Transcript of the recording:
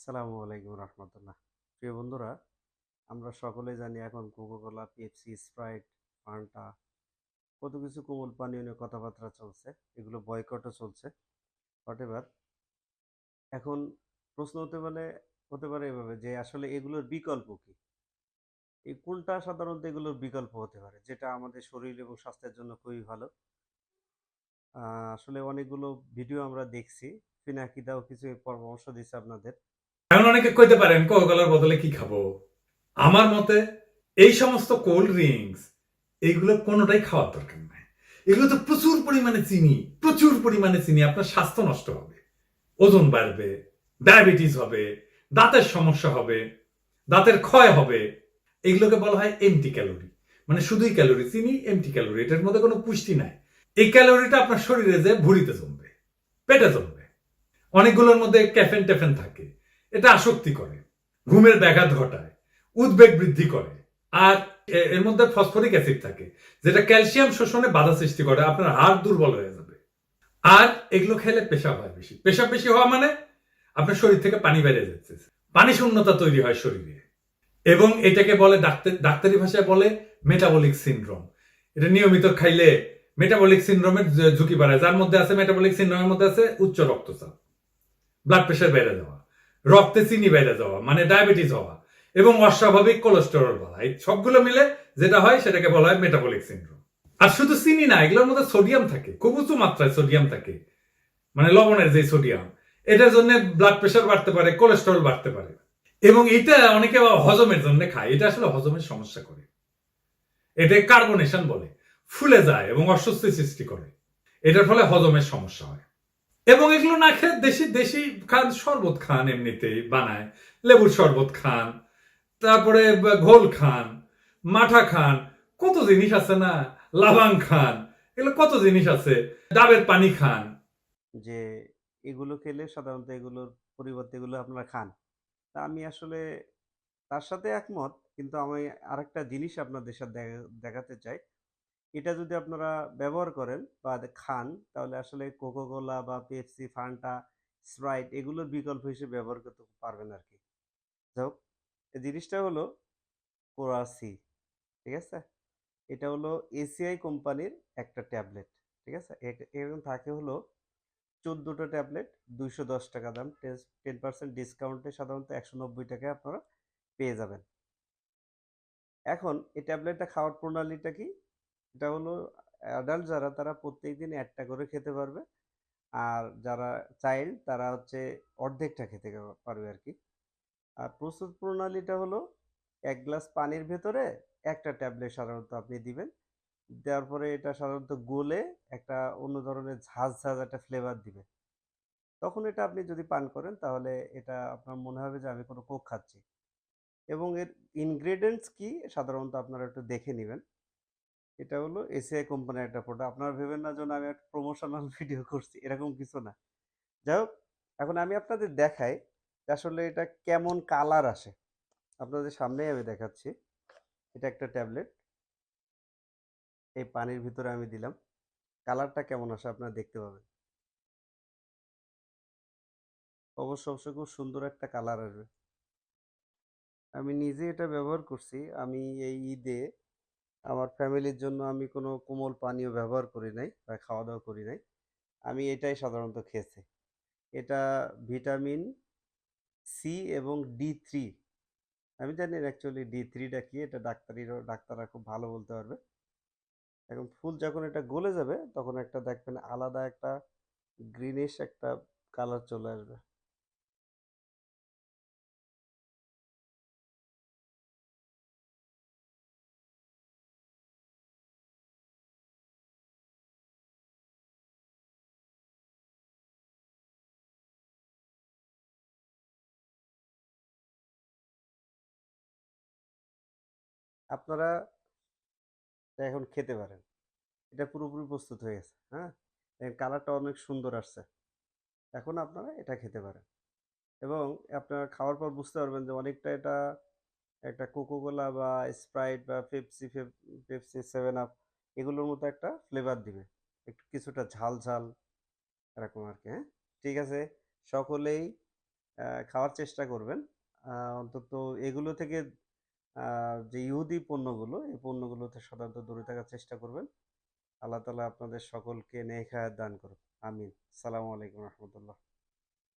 আসসালামু আলাইকুম রহমতুল্লাহ। প্রিয় বন্ধুরা, আমরা সকলে জানি এখন কোকোকোলা পেপসি স্প্রাইট ফান্টা কত কিছু কোমল পানীয় নিয়ে কথাবার্তা চলছে, এগুলো বয়কটও চলছে। হোয়াটেভার এখন প্রশ্ন হতে পারে হতে পারে এভাবে যে আসলে এগুলোর বিকল্প কি? এই কোনটা সাধারণত এগুলোর বিকল্প হতে পারে, যেটা আমাদের শরীর এবং স্বাস্থ্যের জন্য খুবই ভালো? আসলে অনেকগুলো ভিডিও আমরা দেখছি। ফিনাকিদাও কিছু পরামর্শ দিচ্ছে আপনাদের। এখন অনেকে কইতে পারেন কোকাকোলার বদলে কি খাব? আমার মতে, এই সমস্ত কোল্ড ড্রিঙ্কস এইগুলো কোনোটাই খাওয়ার দরকার নাই। এগুলো তো প্রচুর পরিমাণে চিনি, প্রচুর পরিমাণে চিনি, আপনার স্বাস্থ্য নষ্ট হবে। ওজন বাড়বে ডায়াবেটিস হবে, দাঁতের সমস্যা হবে, দাঁতের ক্ষয় হবে। এগুলোকে বলা হয় এমটি ক্যালোরি মানে শুধুই ক্যালোরি চিনি এমটি ক্যালোরি এটার মধ্যে কোনো পুষ্টি নাই। এই ক্যালোরিটা আপনার শরীরে যে ভুঁড়িতে জমবে, পেটে জমবে। অনেকগুলোর মধ্যে ক্যাফেন ট্যাফেন থাকে। এটা আসক্তি করে, ঘুমের ব্যাঘাত ঘটায়, উদ্বেগ বৃদ্ধি করে। আর এর মধ্যে ফসফরিক অ্যাসিড থাকে, যেটা ক্যালসিয়াম শোষণে বাধা সৃষ্টি করে, আপনার হাড় দুর্বল হয়ে যাবে। আর এগুলো খেলে পেশাব হয় বেশি। পেশাব বেশি হওয়া মানে আপনার শরীর থেকে পানি বেড়ে যাচ্ছে। পানি শূন্যতা তৈরি হয় শরীরে। এবং এটাকে বলে ডাক্তার, ডাক্তারি ভাষায় বলে মেটাবলিক সিনড্রোম এটা নিয়মিত খাইলে মেটাবলিক সিনড্রোমের ঝুঁকি বাড়ায়। যার মধ্যে আছে মেটাবলিক সিনড্রোমের মধ্যে আছে উচ্চ রক্তচাপ। ব্লাড প্রেশার বেড়ে যাওয়া। রক্তে চিনি বেড়ে যাওয়া মানে ডায়াবেটিস হওয়া এবং অস্বাভাবিক কোলেস্টেরল বলা। এই সবগুলো মিলে যেটা হয় সেটাকে বলা হয় মেটাবলিক সিনড্রোম আর শুধু চিনি না, এগুলোর মধ্যে সোডিয়াম থাকে, খুব উঁচু মাত্রায় সোডিয়াম থাকে মানে লবণের যে সোডিয়াম এটার জন্য ব্লাড প্রেশার বাড়তে পারে কোলেস্টেরল বাড়তে পারে। এবং এটা অনেকে হজমের জন্য খায়, এটা আসলে হজমের সমস্যা করে। এটা কার্বনেশন বলে, ফুলে যায় এবং অস্বস্তি সৃষ্টি করে। এটার ফলে হজমের সমস্যা হয়। এবং এগুলো না খেয়ে দেশি দেশি খান, শরবত খান এমনিতেই বানায়। লেবুর শরবত খান, তারপরে ঘোল খান, মাঠা খান, কত জিনিস আছে না? লাবাং খান, এগুলো কত জিনিস আছে? ডাবের পানি খান। যে এগুলো খেলে সাধারণত এগুলোর পরিবর্তে এগুলো আপনারা খান। তা আমি আসলে তার সাথে একমত, কিন্তু আমি আরেকটা জিনিস আপনাদের সাথে দেখাতে চাই। এটা যদি আপনারা ব্যবহার করেন বা খান, তাহলে আসলে কোকোকোলা বা পেপসি ফান্টা স্প্রাইট এগুলোর বিকল্প হিসেবে ব্যবহার করতে পারবেন আর কি যাই এই জিনিসটা হলো কোরাসি ঠিক আছে? এটা হলো এসিআই কোম্পানির একটা ট্যাবলেট, ঠিক আছে? এরকম থাকে হলো চোদ্দোটা ট্যাবলেট, দুইশো দশ টাকা দাম টেন পার্সেন্ট ডিসকাউন্টে সাধারণত একশো নব্বই টাকায় আপনারা পেয়ে যাবেন। এখন এই ট্যাবলেটটা খাওয়ার প্রণালীটা কি? এটা হলো অ্যাডাল্ট যারা, তারা প্রত্যেকদিন একটা করে খেতে পারবে। আর যারা চাইল্ড তারা হচ্ছে অর্ধেকটা খেতে পারবে আর কি আর প্রস্তুত প্রণালীটা হলো এক গ্লাস পানির ভেতরে একটা ট্যাবলেট সাধারণত আপনি দিবেন। দেওয়ার পরে এটা সাধারণত গোলে একটা অন্য ধরনের ঝাঁঝ ঝাঁঝ একটা ফ্লেভার দিবে। তখন এটা আপনি যদি পান করেন, তাহলে এটা আপনার মনে হবে যে আমি কোনো কোক খাচ্ছি। এবং এর ইনগ্রেডিয়েন্টস কি, সাধারণত আপনারা একটু দেখে নেবেন। এটা হলো এসিআই কোম্পানির একটা প্রোডাক্ট আপনারা ভেবেন না যেন আমি একটা প্রমোশনাল ভিডিও করছি, এরকম কিছু না। যাই হোক, এখন আমি আপনাদের দেখাই আসলে এটা কেমন কালার আসে। আপনাদের সামনেই আমি দেখাচ্ছি। এটা একটা ট্যাবলেট এই পানির ভিতরে আমি দিলাম। কালারটা কেমন আসে আপনারা দেখতে পাবেন। অবশ্য অবশ্য খুব সুন্দর একটা কালার আসবে। আমি নিজে এটা ব্যবহার করছি। আমি এই ঈদে আমার ফ্যামিলির জন্য আমি কোনো কোমল পানীয় ব্যবহার করি নাই বা খাওয়া দাওয়া করি নাই। আমি এটাই সাধারণত খেয়েছি। এটা ভিটামিন সি এবং ডি থ্রি। আমি জানি অ্যাকচুয়ালি ডি থ্রিটা কি, এটা ডাক্তারিরও, ডাক্তাররা খুব ভালো বলতে পারবে। এখন ফুল যখন এটা গলে যাবে, তখন একটা দেখবেন আলাদা একটা গ্রিনিশ একটা কালার চলে আসবে। আপনারা এখন খেতে পারেন। এটা পুরোপুরি প্রস্তুত হয়ে গেছে হ্যাঁ? কালারটা অনেক সুন্দর আসছে। এখন আপনারা এটা খেতে পারেন। এবং আপনারা খাওয়ার পর বুঝতে পারবেন যে অনেকটা এটা একটা কোকোকোলা বা স্প্রাইট বা পেপসি পেপসি সেভেন আপ এগুলোর মতো একটা ফ্লেভার দিবে। একটু কিছুটা ঝাল ঝাল এরকম আর কি হ্যাঁ? ঠিক আছে? সকলেই খাওয়ার চেষ্টা করবেন। অন্তত এগুলো থেকে যে ইহুদি পণ্যগুলো, এই পণ্যগুলোতে সাধারণত দূরে থাকার চেষ্টা করবেন। আল্লাহ তালা আপনাদের সকলকে হায়াত দান করুন। আমিন। সালামু আলাইকুম রহমতুল্লাহ।